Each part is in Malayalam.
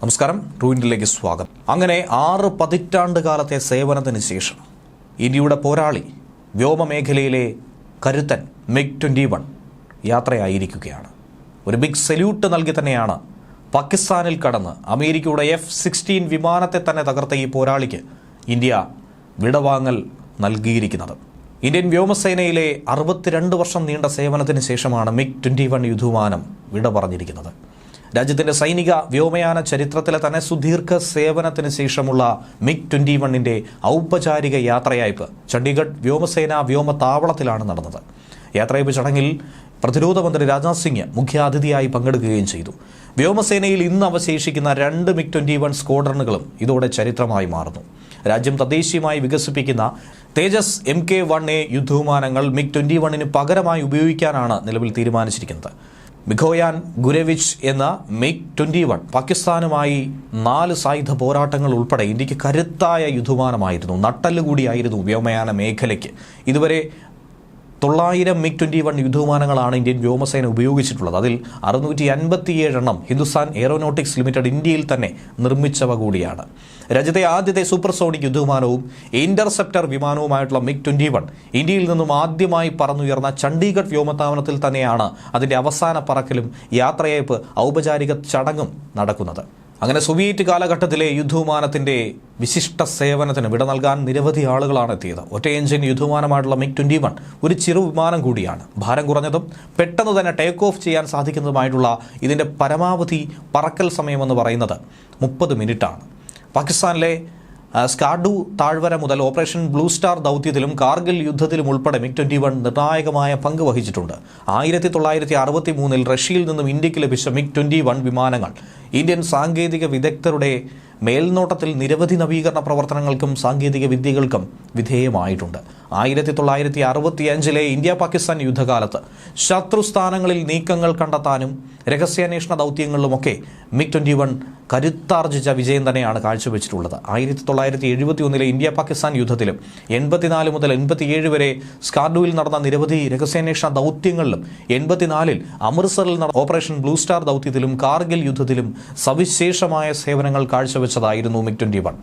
നമസ്കാരം ട്രൂവിന്റിലേക്ക് സ്വാഗതം. അങ്ങനെ ആറ് പതിറ്റാണ്ട് കാലത്തെ സേവനത്തിന് ശേഷം ഇന്ത്യയുടെ പോരാളി വ്യോമമേഖലയിലെ കരുത്തൻ മിഗ് ട്വന്റി വൺ യാത്രയായിരിക്കുകയാണ്. ഒരു ബിഗ് സല്യൂട്ട് നൽകി തന്നെയാണ് പാകിസ്ഥാനിൽ കടന്ന് അമേരിക്കയുടെ എഫ് സിക്സ്റ്റീൻ വിമാനത്തെ തന്നെ തകർത്ത ഈ പോരാളിക്ക് ഇന്ത്യ വിടവാങ്ങൽ നൽകിയിരിക്കുന്നത്. ഇന്ത്യൻ വ്യോമസേനയിലെ അറുപത്തിരണ്ട് വർഷം നീണ്ട സേവനത്തിന് ശേഷമാണ് മിഗ് ട്വന്റി വൺ യുദ്ധവിമാനം വിട പറഞ്ഞിരിക്കുന്നത് രാജ്യത്തിന്റെ സൈനിക വ്യോമയാന ചരിത്രത്തിലെ തന്നെ സുദീർഘ സേവനത്തിന് ശേഷമുള്ള മിഗ് ട്വന്റി വണ്ണിന്റെ ഔപചാരിക യാത്രയയപ്പ് ചണ്ഡീഗഡ് വ്യോമസേന താവളത്തിലാണ് നടന്നത്. യാത്രയപ്പ് ചടങ്ങിൽ പ്രതിരോധ മന്ത്രി രാജ്നാഥ് സിംഗ് മുഖ്യാതിഥിയായി പങ്കെടുക്കുകയും ചെയ്തു. വ്യോമസേനയിൽ ഇന്ന് അവശേഷിക്കുന്ന രണ്ട് മിഗ് ട്വന്റി വൺ സ്ക്വാഡ്രണുകളും ഇതോടെ ചരിത്രമായി മാറുന്നു. രാജ്യം തദ്ദേശീയമായി വികസിപ്പിക്കുന്ന Tejas M K one A യുദ്ധവിമാനങ്ങൾ മിഗ് ട്വന്റി വണ്ണിന് പകരമായി ഉപയോഗിക്കാനാണ് നിലവിൽ തീരുമാനിച്ചിരിക്കുന്നത്. മിഖോയാൻ ഗുരവിച്ച് എന്ന മിഗ് ട്വന്റി വൺ പാകിസ്ഥാനുമായി നാല് സായുധ പോരാട്ടങ്ങൾ ഉൾപ്പെടെ ഇന്ത്യയ്ക്ക് കരുത്തായ യുദ്ധമാനമായിരുന്നു നട്ടല്ലുകൂടിയായിരുന്നു വ്യോമയാന മേഖലയ്ക്ക്. ഇതുവരെ തൊള്ളായിരം മിഗ് ട്വന്റി വൺ യുദ്ധവിമാനങ്ങളാണ് ഇന്ത്യൻ വ്യോമസേന ഉപയോഗിച്ചിട്ടുള്ളത്. അതിൽ അറുന്നൂറ്റി അൻപത്തിയേഴ് എണ്ണം ഹിന്ദുസ്ഥാൻ എയറോനോട്ടിക്സ് ലിമിറ്റഡ് ഇന്ത്യയിൽ തന്നെ നിർമ്മിച്ചവ കൂടിയാണ്. രാജ്യത്തെ ആദ്യത്തെ സൂപ്പർസോണിക് യുദ്ധവിമാനവും ഇന്റർസെപ്റ്റർ വിമാനവുമായിട്ടുള്ള മിഗ് ട്വന്റി വൺ ഇന്ത്യയിൽ നിന്നും ആദ്യമായി പറന്നുയർന്ന ചണ്ഡീഗഡ് വ്യോമതാവനത്തിൽ തന്നെയാണ് അതിന്റെ അവസാന പറക്കലും യാത്രയയപ്പ് ഔപചാരിക ചടങ്ങും നടക്കുന്നത്. അങ്ങനെ സോവിയറ്റ് കാലഘട്ടത്തിലെ യുദ്ധവിമാനത്തിന്റെ വിശിഷ്ട സേവനത്തിന് വിട നൽകാൻ നിരവധി ആളുകളാണ് എത്തിയത്. ഒറ്റ എഞ്ചിൻ യുദ്ധവിമാനമായിട്ടുള്ള മിഗ് ട്വന്റി വൺ ഒരു ചെറു വിമാനം കൂടിയാണ്. ഭാരം കുറഞ്ഞതും പെട്ടെന്ന് തന്നെ ടേക്ക് ഓഫ് ചെയ്യാൻ സാധിക്കുന്നതുമായിട്ടുള്ള ഇതിന്റെ പരമാവധി പറക്കൽ സമയമെന്ന് പറയുന്നത് മുപ്പത് മിനിറ്റാണ്. പാകിസ്ഥാനിലെ സ്കാഡു താഴ്വര മുതൽ ഓപ്പറേഷൻ ബ്ലൂ സ്റ്റാർ ദൗത്യത്തിലും കാർഗിൽ യുദ്ധത്തിലും ഉൾപ്പെടെ മിഗ് ട്വന്റി വൺ നിർണായകമായ പങ്ക് വഹിച്ചിട്ടുണ്ട്. ആയിരത്തി തൊള്ളായിരത്തി അറുപത്തി മൂന്നിൽ റഷ്യയിൽ നിന്നും ഇന്ത്യയ്ക്ക് ലഭിച്ച മിഗ് ട്വന്റി വൺ വിമാനങ്ങൾ. ഇന്ത്യൻ സാങ്കേതിക വിദഗ്ധരുടെ മേൽനോട്ടത്തിൽ നിരവധി നവീകരണ പ്രവർത്തനങ്ങൾക്കും സാങ്കേതിക വിദ്യകൾക്കും വിധേയമായിട്ടുണ്ട്. ആയിരത്തി തൊള്ളായിരത്തി അറുപത്തി അഞ്ചിലെ ഇന്ത്യ പാകിസ്ഥാൻ യുദ്ധകാലത്ത് ശത്രുസ്ഥാനങ്ങളിൽ നീക്കങ്ങൾ കണ്ടെത്താനും രഹസ്യാന്വേഷണ ദൗത്യങ്ങളിലുമൊക്കെ മിഗ് ട്വന്റി വൺ കരുത്താർജിച്ച വിജയം തന്നെയാണ് കാഴ്ചവെച്ചിട്ടുള്ളത്. ആയിരത്തി തൊള്ളായിരത്തി എഴുപത്തി ഒന്നിലെ ഇന്ത്യ പാകിസ്ഥാൻ യുദ്ധത്തിലും എൺപത്തിനാല് മുതൽ എൺപത്തിയേഴ് വരെ സ്കാർഡുവിൽ നടന്ന നിരവധി രഹസ്യാന്വേഷണ ദൗത്യങ്ങളിലും എൺപത്തിനാലിൽ അമൃത്സറിൽ നടന്ന ഓപ്പറേഷൻ ബ്ലൂ സ്റ്റാർ ദൗത്യത്തിലും കാർഗിൽ യുദ്ധത്തിലും സവിശേഷമായ സേവനങ്ങൾ കാഴ്ചവെച്ചതായിരുന്നു മിഗ് ട്വന്റി വൺ.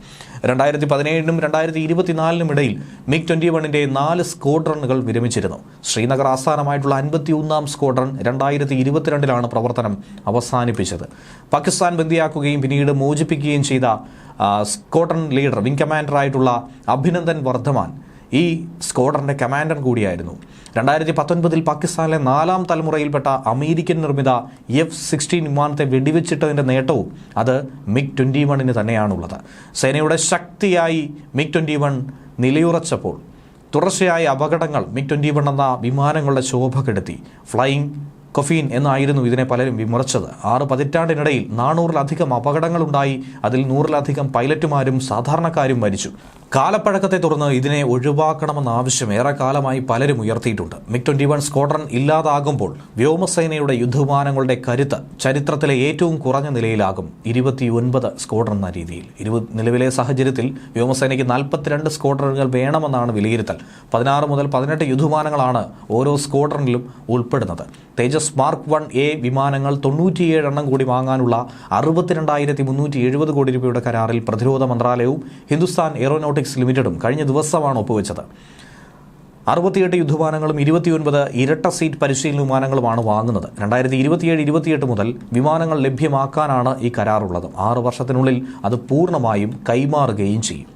രണ്ടായിരത്തി പതിനേഴിനും രണ്ടായിരത്തി ഇരുപത്തിനാലിനും ഇടയിൽ മിക് ട്വന്റി വണ്ണിന്റെ നാല് സ്ക്വാഡ്രണുകൾ വിരമിച്ചിരുന്നു. ശ്രീനഗർ ആസ്ഥാനമായിട്ടുള്ള അൻപത്തിയൊന്നാം സ്ക്വാഡ്രൺ രണ്ടായിരത്തി ഇരുപത്തിരണ്ടിലാണ് പ്രവർത്തനം അവസാനിപ്പിച്ചത്. പാകിസ്ഥാൻ ബന്ദിയാക്കുകയും പിന്നീട് മോചിപ്പിക്കുകയും ചെയ്ത സ്ക്വാഡ്രൺ ലീഡർ വിംഗ് കമാൻഡറായിട്ടുള്ള അഭിനന്ദൻ വർദ്ധമാൻ ഈ സ്ക്വാഡറിന്റെ കമാൻഡർ കൂടിയായിരുന്നു. രണ്ടായിരത്തി പത്തൊൻപതിൽ പാകിസ്ഥാനിലെ നാലാം തലമുറയിൽപ്പെട്ട അമേരിക്കൻ നിർമ്മിത എഫ് സിക്സ്റ്റീൻ വിമാനത്തെ വെടിവെച്ചിട്ടതിന്റെ നേട്ടവും അത് മിഗ് ട്വന്റി വണ്ണിന് തന്നെയാണുള്ളത്. സേനയുടെ ശക്തിയായി മിഗ് ട്വന്റി വൺ നിലയുറച്ചപ്പോൾ തുടർച്ചയായ അപകടങ്ങൾ മിഗ് ട്വന്റി വൺ എന്ന വിമാനങ്ങളുടെ ശോഭ കെടുത്തി. ഫ്ലൈയിങ് കൊഫീൻ എന്നായിരുന്നു ഇതിനെ പലരും വിമർശിച്ചത് ആറ് പതിറ്റാണ്ടിനിടയിൽ നാനൂറിലധികം അപകടങ്ങളുണ്ടായി. അതിൽ നൂറിലധികം പൈലറ്റുമാരും സാധാരണക്കാരും മരിച്ചു. കാലപ്പഴക്കത്തെ തുടർന്ന് ഇതിനെ ഒഴിവാക്കണമെന്ന ആവശ്യം ഏറെക്കാലമായി പലരും ഉയർത്തിയിട്ടുണ്ട്. മിക് ട്വന്റി വൺ സ്ക്വാഡ്രൺ ഇല്ലാതാകുമ്പോൾ വ്യോമസേനയുടെ യുദ്ധവിമാനങ്ങളുടെ കരുത്ത് ചരിത്രത്തിലെ ഏറ്റവും കുറഞ്ഞ നിലയിലാകും ഇരുപത്തിയൊൻപത് സ്ക്വാഡ്രൺ എന്ന രീതിയിൽ. നിലവിലെ സാഹചര്യത്തിൽ വ്യോമസേനയ്ക്ക് നാൽപ്പത്തിരണ്ട് സ്ക്വാഡ്രണുകൾ വേണമെന്നാണ് വിലയിരുത്തൽ. പതിനാറ് മുതൽ പതിനെട്ട് യുദ്ധവിമാനങ്ങളാണ് ഓരോ സ്ക്വാഡ്രണിലും ഉൾപ്പെടുന്നത്. തേജസ് മാർക്ക് വൺ എ വിമാനങ്ങൾ തൊണ്ണൂറ്റിയേഴ് എണ്ണം കൂടി വാങ്ങാനുള്ള അറുപത്തിരണ്ടായിരത്തി മുന്നൂറ്റി എഴുപത് കോടി രൂപയുടെ കരാറിൽ പ്രതിരോധ മന്ത്രാലയവും ഹിന്ദുസ്ഥാൻ എയറോനോട്ടിക്സ് ലിമിറ്റഡും കഴിഞ്ഞ ദിവസമാണ് ഒപ്പുവെച്ചത്. അറുപത്തിയെട്ട് യുദ്ധവിമാനങ്ങളും ഇരുപത്തിയൊൻപത് ഇരട്ട സീറ്റ് പരിശീലന വിമാനങ്ങളുമാണ് വാങ്ങുന്നത്. രണ്ടായിരത്തി ഇരുപത്തിയേഴ് ഇരുപത്തിയെട്ട് മുതൽ വിമാനങ്ങൾ ലഭ്യമാക്കാനാണ് ഈ കരാറുള്ളത്. ആറ് വർഷത്തിനുള്ളിൽ അത് പൂർണമായും കൈമാറുകയും ചെയ്യും.